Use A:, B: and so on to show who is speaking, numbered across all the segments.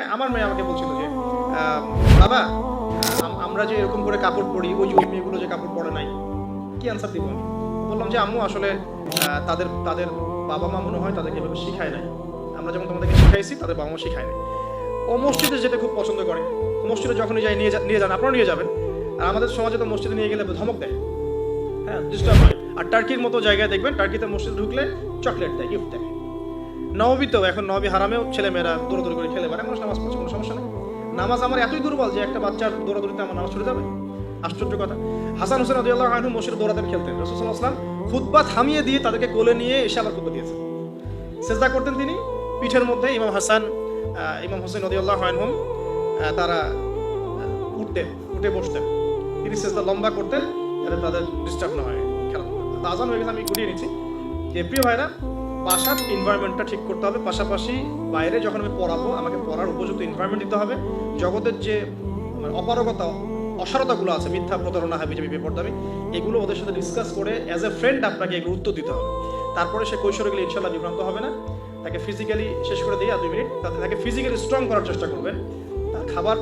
A: হ্যাঁ আমার মেয়ে আমাকে বলছিল যে বাবা আমরা যে এরকম করে কাপড় পরি, ওই ওই মেয়েগুলো যে কাপড় পরে নাই, কি অ্যান্সার দিব? আমি বললাম যে, আম্মু, আসলে তাদের তাদের বাবা মা মনে হয় তাদেরকে এভাবে শিখায় নাই। আমরা যেমন তোমাদেরকে শিখাইছি, তাদের বাবা মা শিখায় নাই। ও মসজিদে যেতে খুব পছন্দ করে। মসজিদে যখনই যাই নিয়ে নিয়ে যান, আপনারাও নিয়ে যাবেন। আর আমাদের সমাজে তো মসজিদে নিয়ে গেলে ধমক দেয়। হ্যাঁ ডিস্টার্ব হয়। আর টার্কির মতো জায়গায় দেখবেন, টার্কিতে মসজিদে ঢুকলে চকলেট দেয় গিফট দেয়। নববীতেও এখন নবী হারামেও ছেলেমেয়েরা দৌড়াদৌড়ি করে খেলে বেড়ায় মানুষ নামাজ পড়ছে, কোনো সমস্যা নেই। নামাজ আমার এতই দুর্বল যে একটা বাচ্চার দৌড়াদৌড়িতে আমার নামাজ ছুটে যাবে। আশ্চর্য কথা। হাসান হোসেন আদিউল্লাহ আনহু মসজিদে দৌড়াতেন, খেলতেন। রসুল্লাহ আসলাম খুতবা থামিয়ে দিয়ে তাদেরকে কোলে নিয়ে এসে আবার খুতবা দিয়েছেন। সেজদা করতেন তিনি। পিঠের মধ্যে ইমাম হাসান ইমাম হোসেন নদিয়াল্লাহ আনহুম তারা উঠতেন, উঠে বসতেন। তিনি সেজদা লম্বা করতেন যাতে তাদের ডিস্টার্ব না হয়। খেলা আজান হয়ে গেছে, আমি ঘুরিয়ে নিচ্ছি। যে প্রিয় ভাইরা বাসার এনভায়রনমেন্টটা ঠিক করতে হবে। পাশাপাশি বাইরে যখন আমি পড়াবো, আমাকে পড়ার উপযুক্ত এনভায়রনমেন্ট দিতে হবে। জগতের যে মানে অপারগতা, অসারতাগুলো আছে, মিথ্যা প্রতারণা হাবি জাবি বেপরদামি, এগুলো ওদের সাথে ডিসকাস করে অ্যাজ এ ফ্রেন্ড আপনাকে এগুলো উত্তর দিতে হবে। তারপরে সে কৈশোরে গেলে ইনশাল্লাহ বিভ্রান্ত হবে না। তাকে ফিজিক্যালি শেষ করে দিয়ে আর দুই মিনিট। তাতে তাকে ফিজিক্যালি স্ট্রং করার চেষ্টা করবেন। তার খাবার,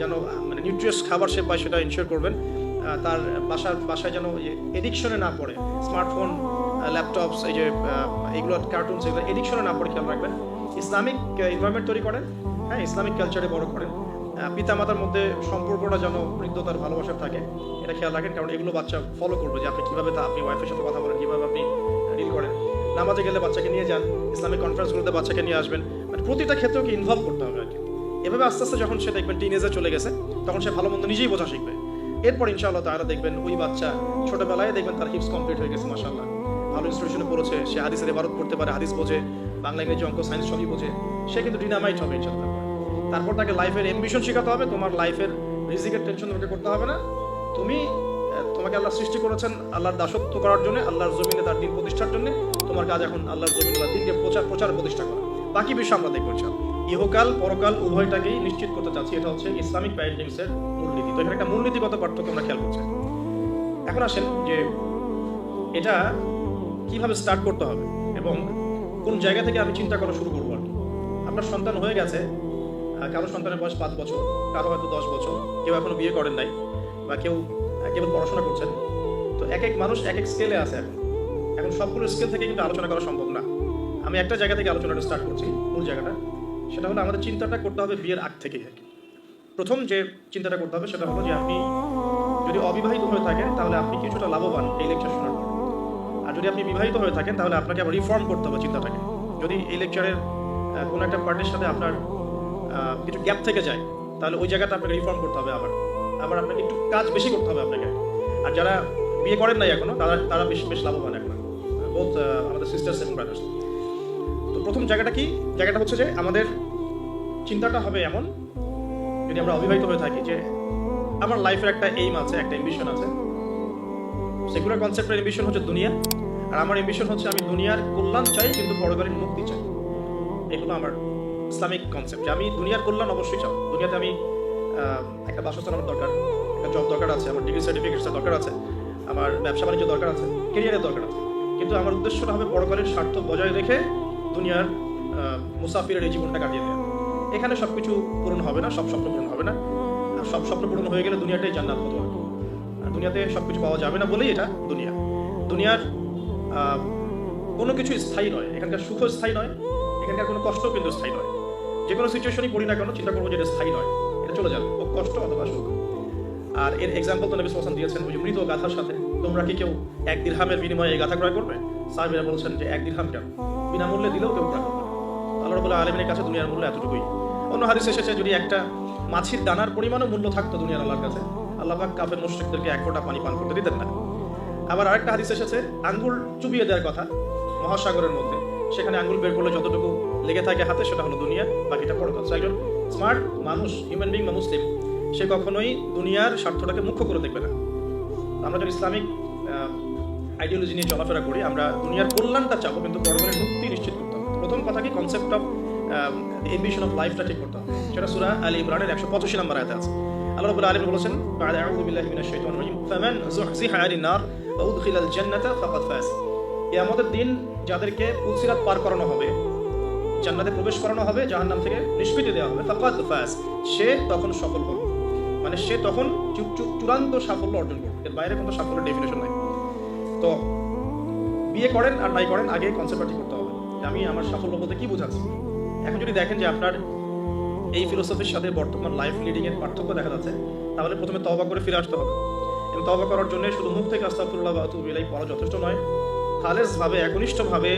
A: যেন মানে নিউট্রিয়াস খাবার সে পায় সেটা ইনশিওর করবেন। তার বাসার, বাসায় যেন এডিকশনে না পড়ে। স্মার্টফোন ল্যাপটপস এই যে এগুলো কার্টুনস এগুলো এডিকশনে না পড়ে খেয়াল রাখবেন। ইসলামিক এনভায়রনমেন্ট তৈরি করেন হ্যাঁ ইসলামিক কালচারে বড় করেন। আহ, পিতামাতার মধ্যে সম্পর্কটা যেন বৃদ্ধতার ভালোবাসার থাকে এটা খেয়াল রাখেন কারণ এগুলো বাচ্চা ফলো করবে যে আপনি কীভাবে তা আপনি ওয়াইফের সাথে কথা বলেন কীভাবে আপনি ডিল করেন। নামাজে গেলে বাচ্চাকে নিয়ে যান ইসলামিক কনফারেন্সগুলোতে বাচ্চাকে নিয়ে আসবেন। মানে প্রতিটা ক্ষেত্রে ওকে ইনভলভ করতে হবে আর কি। এভাবে আস্তে আস্তে যখন সে দেখবেন টিনেজে চলে গেছে তখন সে ভালো মন্দ নিজেই বোঝা শিখবে। এরপর ইনশাআল্লাহ তারা দেখবেন ওই বাচ্চা ছোটবেলায় দেখবেন তার হিপস কমপ্লিট হয়ে গেছে মাসাল্লাহ ভালো ইনস্টিটিউশনে পড়েছে, সে হাদিসের ইবারত করতে পারে, হাদিস বোঝে, বাংলা ইংরেজি, অঙ্ক সায়েন্স সবই বোঝে। সে কিন্তু ডিনামাইট হবে, ইনশাআল্লাহ। তারপর তাকে লাইফের এমবিশন শেখাতে হবে, তোমার লাইফের রিজিকের টেনশন তোমাকে করতে হবে না। তুমি তোমাকে আল্লাহ সৃষ্টি করেছেন আল্লাহর দাসত্ব করার জন্য, আল্লাহর জমিনে তার দিন প্রতিষ্ঠার জন্য। তোমার কাজ এখন আল্লাহর জমিনে আল্লাহর দিনকে প্রচার প্রচার প্রতিষ্ঠা করা। বাকি বিষয় আমরা দেখব ইনশাআল্লাহ। ইহকাল, পরকাল উভয়টাকেই নিশ্চিত করতে চাচ্ছি, এটা হচ্ছে ইসলামিক প্যারেন্টিংসের মূলনীতি। তো এখানে একটা মূলনীতিগত পার্থক্য আমরা খেয়াল করছি। এখন আসেন যে, এটা কীভাবে স্টার্ট করতে হবে এবং কোন জায়গা থেকে আমি চিন্তা করা শুরু করব আর কি? আপনার সন্তান হয়ে গেছে কারও সন্তানের বয়স পাঁচ বছর, কারও হয়তো দশ বছর, কেউ এখনও বিয়ে করেন নাই বা কেউ কেবল পড়াশোনা করছেন। তো এক এক মানুষ এক এক স্কেলে আছে এখন। এখন সবগুলো স্কেল থেকে কিন্তু আলোচনা করা সম্ভব না। আমি একটা জায়গা থেকে আলোচনাটা স্টার্ট করছি, মূল জায়গাটা। সেটা হলো আমাদের চিন্তাটা করতে হবে বিয়ের আগ থেকেই আর কি। প্রথম যে চিন্তাটা করতে হবে সেটা হলো যে আপনি যদি অবিবাহিত হয়ে থাকেন, তাহলে আপনি কিছুটা লাভবান, এই লেকচার শোনার যদি আপনি বিবাহিত হয়ে থাকেন, তাহলে আপনাকে আবার রিফর্ম করতে হবে চিন্তাটাকে। যদি এই লেকচারের কোনো একটা পার্টির সাথে আপনার কিছু গ্যাপ থেকে যায়, তাহলে ওই জায়গাটা আপনাকে রিফর্ম করতে হবে আবার। আবার আপনাকে একটু কাজ বেশি করতে হবে আপনাকে। আর যারা বিয়ে করেন নাই এখনও, তারা তারা বেশ বেশ লাভবান এখন। বোধ আমাদের সিস্টার্স এবং ব্রাদার্স তো প্রথম জায়গাটা কি? জায়গাটা হচ্ছে যে আমাদের চিন্তাটা হবে এমন, যদি আমরা অবিবাহিত হয়ে থাকি, যে আমার লাইফের একটা এইম আছে, একটা এম্বিশন আছে। সেকুলার কনসেপ্টের এম্বিশন হচ্ছে দুনিয়া। আর আমার এম্বিশন হচ্ছে আমি দুনিয়ার কল্যাণ চাই, কিন্তু পরকালীন মুক্তি চাই। এগুলো আমার ইসলামিক কনসেপ্ট আমি দুনিয়ার কল্যাণ অবশ্যই চাই দুনিয়াতে আমি একটা বাসস্থান আমার দরকার, একটা জব দরকার আছে, আমার ডিগ্রি সার্টিফিকেটসের দরকার আছে, আমার ব্যবসা বাণিজ্য দরকার আছে কেরিয়ারের দরকার আছে। কিন্তু আমার উদ্দেশ্যটা হবে পরকালীন স্বার্থ বজায় রেখে দুনিয়ার মুসাফিরের এই জীবনটা কাটিয়ে দেওয়া। এখানে সব কিছু পূরণ হবে না, সব স্বপ্ন পূরণ হবে না। সব স্বপ্ন পূরণ হয়ে গেলে দুনিয়াটাই জান্নাত হতো দুনিয়াতে সব কিছু পাওয়া যাবে না বলেই এটা দুনিয়া। দুনিয়ার কোনো কিছু স্থায়ী নয়। এখানকার সুখ স্থায়ী নয়, এখানকার কোনো কষ্ট কিন্তু স্থায়ী নয়। যে কোনো সিচুয়েশনই পড়ি না কেন, চিন্তা করব যে এটা স্থায়ী নয়। এটা চলে যাবে ও কষ্ট অথবা সুখ। আর এর এক্সাম্পল তো নবী সাল্লাল্লাহু দিয়েছেন, ওই মৃত গাথার সাথে। তোমরা কি কেউ এক দিরহামের বিনিময়ে এই গাথা ক্রয় করবে? সাহেবেরা বলছেন যে এক দিরহাম কেন বিনামূল্যে দিলেও কেউ ক্রয় করবে আল্লাহ রবুল্লাহ আলমিনের কাছে দুনিয়ার মূল্য এতটুকুই। অন্য হাদিস এসেছে, যদি একটা মাছির দানার পরিমাণও মূল্য থাকতো দুনিয়ার আল্লাহর কাছে, আল্লাহ কাফের মুশরিকদেরকে এক ফোঁটা পানি পান করতে দিতেন না। আবার আরেকটা হাদিস এসেছে, আঙ্গুল চুবিয়ে দেওয়ার কথা, মহাসাগরের মধ্যে। সেখানে আঙ্গুল বের করলে যতটুকু লেগে থাকে হাতে, সেটা হলো দুনিয়া, বাকিটা বড় কথা। একজন স্মার্ট মানুষ হিউম্যান বিং বা মুসলিম, সে কখনোই দুনিয়ার স্বার্থটাকে মুখ্য করে দেখবে না। আমরা যখন ইসলামিক আইডিওলজি নিয়ে চলাফেরা করি, আমরা দুনিয়ার কল্যাণটা চাবো, কিন্তু পরকালের মুক্তি নিশ্চিত করতে হবে। প্রথম কথা কি? কনসেপ্ট অফ এম্বিশন অফ লাইফটা ঠিক করতে হবে। সেটা সুরা আলী ইমরানের একশো পঁচাশি নম্বর আয়াতে আছে। আল্লাহ আলামিন বলেছেন উদ্খিলাল দিন যাদেরকে উৎসিরাত পার করানো হবে, জান্নাতে প্রবেশ করানো হবে, জাহান্নাম থেকে নিষ্কৃতি দেওয়া হবে, ফাকাদ ফাস। সে তখন সফল হল মানে সে তখন চূড়ান্ত সাফল্য অর্জন করবে। এর বাইরে কোনো সাফল্যের ডেফিনেশন নাই। তো, বিয়ে করেন আর নাই করেন, আগে কনসেপ্টটা করতে হবে। আমি আমার সাফল্য বলতে কি বোঝাচ্ছি? এখন যদি দেখেন যে আপনার এই ফিলোসফির সাথে বর্তমান লাইফ লিডিং এর পার্থক্য দেখা যাচ্ছে, তাহলে প্রথমে তবা করে ফিরে আসতে হবে। এবং তবা করার জন্য শুধু মুখ থেকে আস্তাফুল্লাহ বা তুবিলাই পড়া যথেষ্ট নয় খালেজভাবে একনিষ্ঠভাবে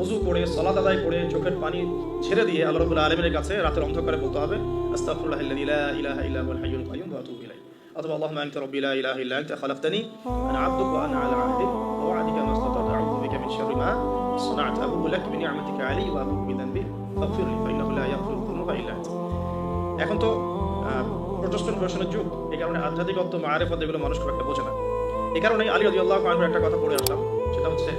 A: অজু করে সলাদ আদায় করে চোখের পানি ছেড়ে দিয়ে আল্লাহ রবুল্লা আলমের কাছে রাতের অন্ধকারে বলতে হবে আস্তাফুল্লাহ ইলা ইলাহা ইল্লা হুয়াল হাইয়ুল কাইয়ুম ওয়া আতুবু ইলাইহি অথবা আল্লাহুম্মা আনতা রাব্বি লা ইলাহা ইল্লা আনতা খালাকতানি আনা আবদুকা ওয়া আনা আলা আহদিক ওয়া ওয়া'দিকা মা ইসতাতা'তু আউযু বিকা মিন শাররি মা صنعت أبوء لك بنعمتك علي وأبوء بذنبي فاغفر لي فإنه لا يغفر الذنوب إلا أنت এখন তো প্রোটেস্ট্যান্ট ভার্সনের যুগ। এই কারণে আধ্যাত্মিকত্ব মারেফত এগুলো মানুষ খুব একটা বোঝে না। এই কারণে আলী রাদিয়াল্লাহু আনহুর একটা কথা পড়ে আসলাম। সেটা হচ্ছে,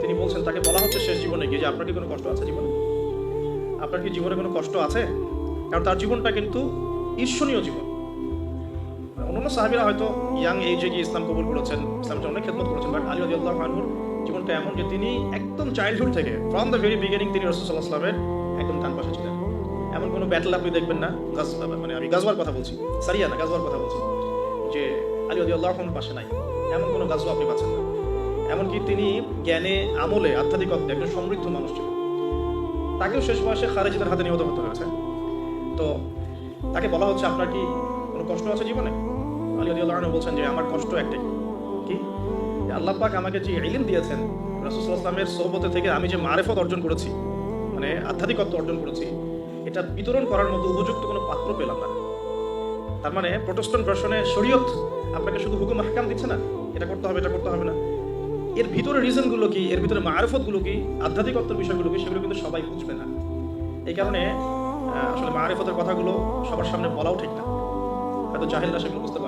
A: তিনি বলছেন, তাকে বলা হচ্ছে শেষ জীবনে গিয়ে যে আপনার কি কোনো কষ্ট আছে জীবনে? আপনার কি জীবনে কোনো কষ্ট আছে? কারণ তার জীবনটা কিন্তু ঈর্ষণীয় জীবন। অন্যান্য সাহাবীরা হয়তো ইয়াং এজে গিয়ে ইসলাম কবুল করেছেন, ইসলামটা অনেক খেদমত করেছেন বাট আলী রাদিয়াল্লাহু আনহুর জীবনটা এমন যে তিনি একদম চাইল্ডহুড থেকে ফ্রম দ্য ভেরি বিগিনিং তিনি রসুল্লাহ ইসলামের একদম ডান পাশে ছিলেন। এমন কোনো ব্যাটল আপনি দেখবেন না। গাজ মানে আমি গাজওয়ার কথা বলছি। সারিয়া না গাজওয়ার কথা বলছি। যে আলী রাদিয়াল্লাহু আনহুর পাশে নাই। এমন কোনো গাজওয়া আপনি পাচ্ছেন না। এমনকি তিনি জ্ঞানে, আমলে আধ্যাত্মিকত্বে একজন সমৃদ্ধ মানুষ ছিলেন। তাকেও শেষ বয়সে খারেজিদের হাতে নিহত হতে হয়েছে। তো তাকে বলা হচ্ছে, আপনার কি কোনো কষ্ট আছে জীবনে? আলী আদি আল্লাহ বলছেন যে, আমার কষ্ট একটাই। কি? আল্লাহ পাক আমাকে যে ইলিম দিয়েছেন রাসুসাল্লামের সোহবতে থেকে আমি যে মারেফত অর্জন করেছি মানে আধ্যাত্মিকত্ব অর্জন করেছি এটা বিতরণ করার মতো উপযুক্ত কোনো পাত্র পেলাম না। তার মানে প্রোটেস্টন ভার্সনে শরীয়ত আপনাকে শুধু হুকুম হাকাম দিচ্ছে না, এটা করতে হবে, এটা করতে হবে না। এর ভিতরে রিজনগুলো কি, এর ভিতরে মারফতগুলো কি, আধ্যাত্মিকত্বের বিষয়গুলো কি, সেগুলো কিন্তু সবাই বুঝবে না। এই কারণে আসলে মারেফতের কথাগুলো সবার সামনে বলাও ঠিক না। হয়তো জাহেলরা সেগুলো বুঝতে পারবে। না